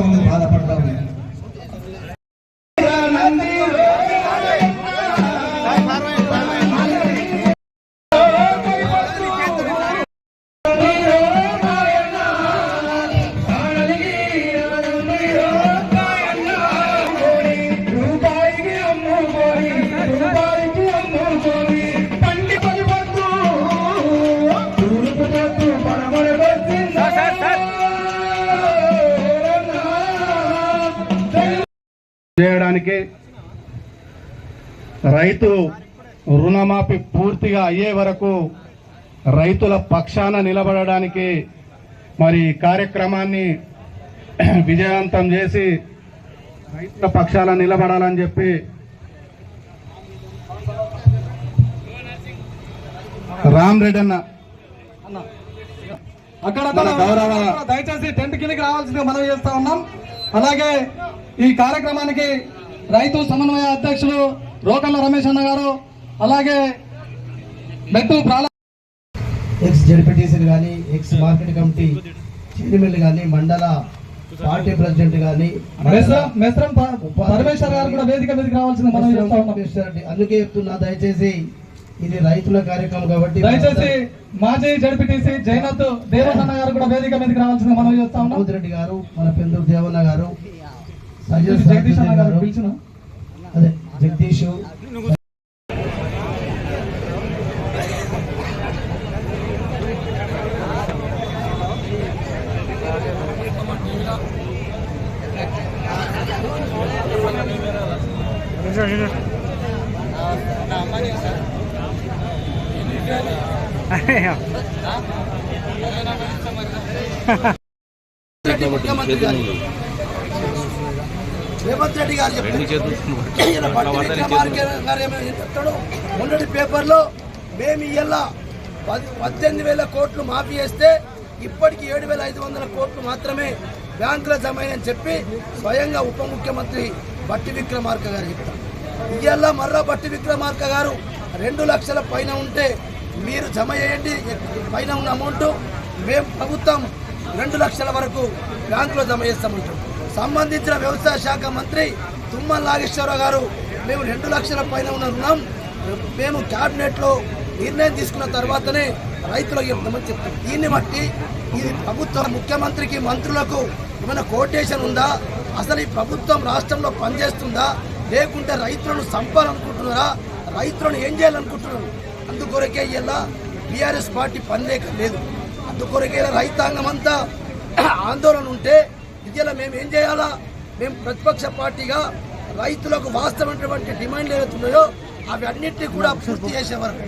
చూస్తా ఉంది చేయడానికి రైతు రుణమాఫీ పూర్తిగా అయ్యే వరకు రైతుల పక్షాన నిలబడడానికి మరి కార్యక్రమాన్ని విజయవంతం చేసి రైతుల పక్షాన నిలబడాలని చెప్పి రామ్ రెడ్డి అన్న. అక్కడ గౌరవ దయచేసి టెంట్ కిందకి రావాల్సిందిగా మనం చేస్తా ఉన్నాం. అలాగే ఈ కార్యక్రమానికి రైతు సమన్వయ అధ్యక్షులు రోకల్ల రమేష్ అన్న గారు అలాగే మెట్టు ప్రాల ఎక్స్ జడ్పీటీసీలు కానీ ఎక్స్ మార్కెట్ కమిటీ చైర్మన్లు కానీ మండల పార్టీ ప్రెసిడెంట్ కానీ మెస్రం పరమేశ్వర్ గారు కూడా వేదిక మీదకి రావాల్సింది మనం చేస్తా అందుకే చెప్తున్నా దయచేసి ఇది రైతుల కార్యక్రమం కాబట్టి దయచేసి మాజీ జడ్పీటీసీ జైనత్ దేవసన్న గారు కూడా వేదిక మీదకి రావాల్సింది మనం చేస్తా రెడ్డి గారు మన పెందూరు దేవన్న గారు జగదీష్ అన్న సారథి గారు గారు పిలిచిన అదే జగదీష్ రేవంత్ రెడ్డి గారు చెప్తాడు. మొన్నటి పేపర్లో మేము పది పద్దెనిమిది వేల కోట్లు మాఫీ చేస్తే ఇప్పటికి ఏడు వేల ఐదు వందల కోట్లు మాత్రమే బ్యాంకులో జమ అయ్యాయని చెప్పి స్వయంగా ఉప ముఖ్యమంత్రి బట్టి విక్రమార్క గారు చెప్తారు. ఇయ్యాల మర్రా బట్టి విక్రమార్క గారు రెండు లక్షల పైన ఉంటే మీరు జమ చేయండి పైన ఉన్న అమౌంట్ మేము ప్రభుత్వం రెండు లక్షల వరకు బ్యాంకులో జమ చేస్తామంటాం సంబంధించిన వ్యవసాయ శాఖ మంత్రి తుమ్మల నాగేశ్వరరావు గారు మేము రెండు లక్షల పైన ఉన్న రుణం మేము క్యాబినెట్లో నిర్ణయం తీసుకున్న తర్వాతనే రైతులకు చెప్తామని చెప్తాం. దీన్ని బట్టి ఇది ప్రభుత్వం ముఖ్యమంత్రికి మంత్రులకు ఏమైనా కోటేషన్ ఉందా? అసలు ఈ ప్రభుత్వం రాష్ట్రంలో పనిచేస్తుందా? లేకుంటే రైతులను చంపాలనుకుంటున్నారా? రైతులను ఏం చేయాలనుకుంటున్నారు? అందుకొరకే ఇలా బీఆర్ఎస్ పార్టీ పనిలేక లేదు. అందుకొరకే రైతాంగం అంతా ఆందోళన ఉంటే ఇదిలా మేము ఏం చేయాలా? మేము ప్రతిపక్ష పార్టీగా రైతులకు వాస్తవమైనటువంటి డిమాండ్లు ఏవైతే ఉన్నాయో అవి అన్నింటినీ కూడా పూర్తి చేసే వరకు.